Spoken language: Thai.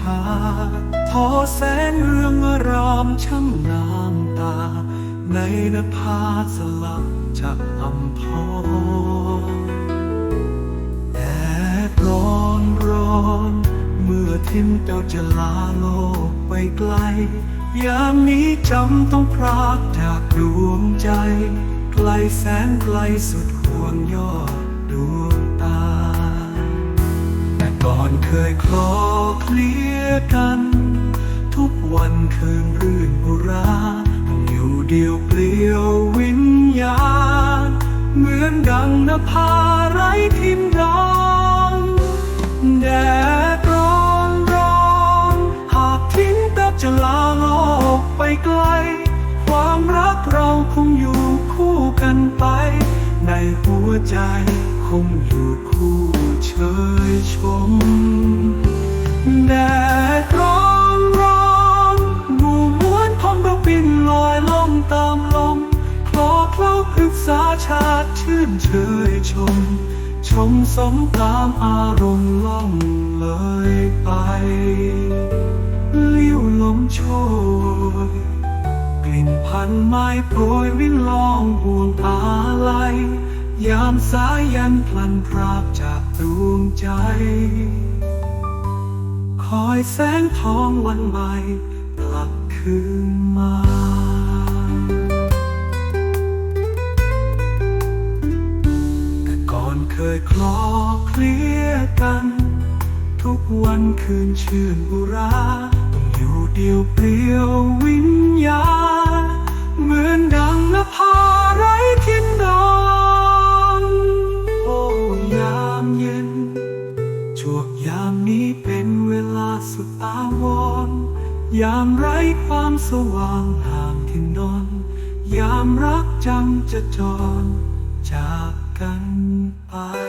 ขาทอแสงเรืองรามช่างน้ำตา ในนภาสลับจะอำพรแดดร้อนร้อน เมื่อทิ้งเจ้าจะลาโลกไปไกล ยามนี้จำต้องพรากจากดวงใจ ไกลแสนไกลสุดห่วงยอด เคยคลอเคลียกัน ทุกวันคืนรื่นบุรา อยู่เดียวเปลี่ยววิญญาณ เหมือนดังนภาไร้ทิมดอนแดดร้อนร้อนหากทิ้งก็จะลาโลกไปไกล ความรักเราคงอยู่คู่กันไป ในหัวใจคงอยู่คู่เชยชม ชื่นเชยชม ชมสมตามอารมณ์ล่องเลยไปลี้วลมโชยกลิ่นพันไม้โปรยวินลองห่วงอาลัยยามสายันพลันพรากจากดวงใจ คอยแสงทองวันใหม่กลับคืนมา เคยคลอเคลียกัน ทุกวันคืนชื่นบุราต้องอยู่เดียวเปลี่ยววิญญาณเหมือนดังนภาไร้ทินดอนโอ้ยามเย็นช่วงยามนี้เป็นเวลาสุดอาวรยามไร้ความสว่างห่างที่นอนยามรักจำจะจรจากกัน ไป